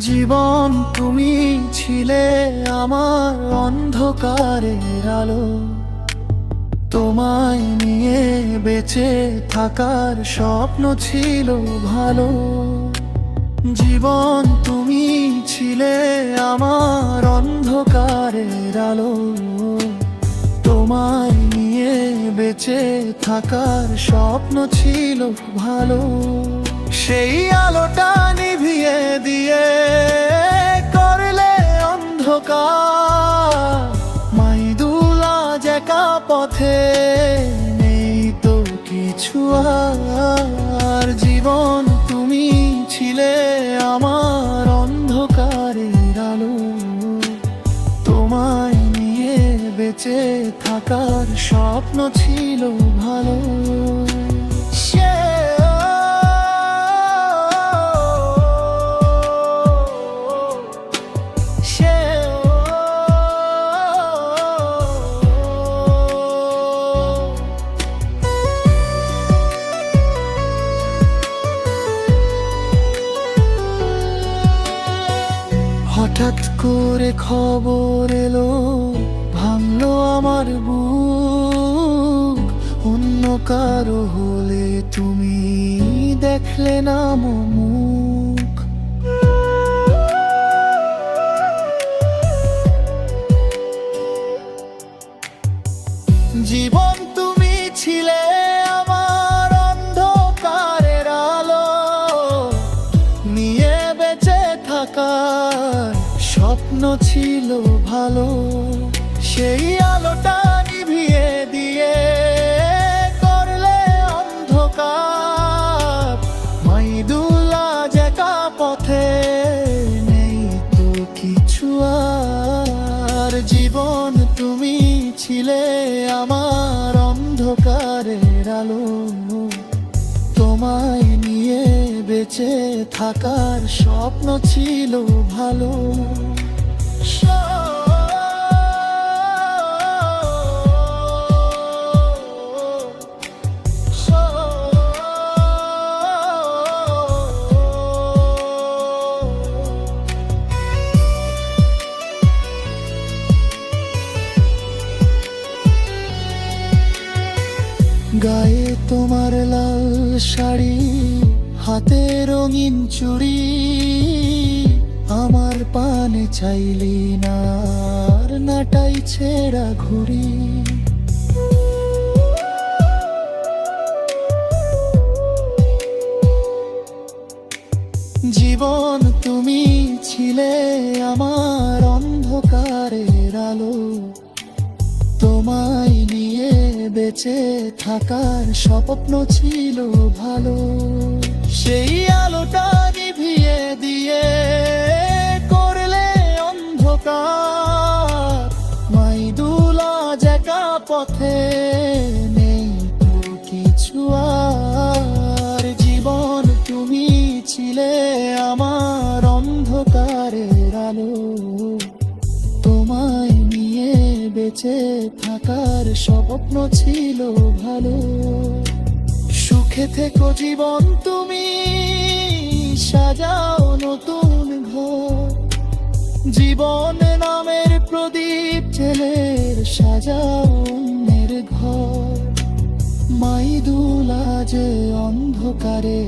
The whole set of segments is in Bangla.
জীবন তুমি ছিলে আমার অন্ধকারের আলো। তোমায় নিয়ে বেঁচে থাকার স্বপ্ন ছিল ভালো। জীবন তুমি ছিলে আমার অন্ধকারের আলো। তোমায় নিয়ে বেঁচে থাকার স্বপ্ন ছিল ভালো। সেই আলোটা নিভিয়ে দিয়ে করলে অন্ধকার। মাইদুলা একা পথে নেই তো কিছু আর। জীবন তুমি ছিলে আমার অন্ধকারের আলো। তোমায় নিয়ে বেঁচে থাকার স্বপ্ন ছিল ভালো। হঠাৎ করে খবর এলো ভাঙলো আমার বুক। অন্য কারও হলে তুমি দেখলে না মুখ স্বপ্ন ছিল ভালো, সেই আলোটা নিভিয়ে দিয়ে করলে অন্ধকার। মাইদুল্লা যেকা পথে নেই তো কিছু আর। জীবন তুমি ছিলে আমার অন্ধকারের আলো। তোমায় নিয়ে বেঁচে থাকার স্বপ্ন ছিল ভালো। গায়ে তোমার লাল শাড়ি হাতে রঙিন চুড়ি। আমার পানে চাইলি না নাটাই ছেঁড়া ঘুড়ি। জীবন তুমি ছিলে আমার অন্ধকারের আলো, তোমায় নিয়ে বেঁচে থাকার স্বপ্ন ছিল ভালো। সেই বেঁচে থাকার স্বপ্ন ছিল ভালো। সুখে থেকো জীবন তুমি, সাজাও নতুন ঘর। জীবন নামের প্রদীপ ছেলের সাজাও অন্যের ঘর। মাইদুলা যে অন্ধকারে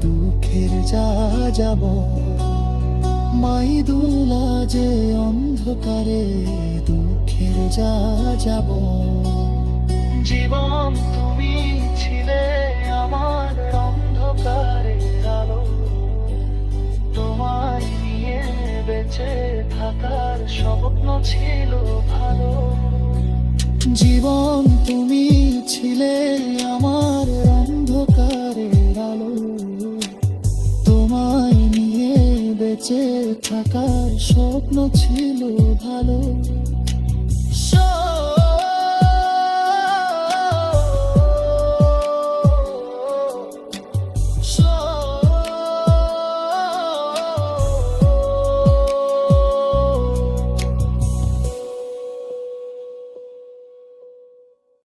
দুঃখের যা যাব মাইদুলা যে অন্ধকারে দুঃখের যা যাব। জীবন তুমি ছিলে আমার অন্ধকারে আলো। তোমায় নিয়ে বেঁচে থাকার স্বপ্ন ছিল ভালো। জীবন তুমি ছিলে আমার অন্ধকারের আলো। তোমায় নিয়ে বেঁচে থাকার স্বপ্ন ছিল ভালো। show.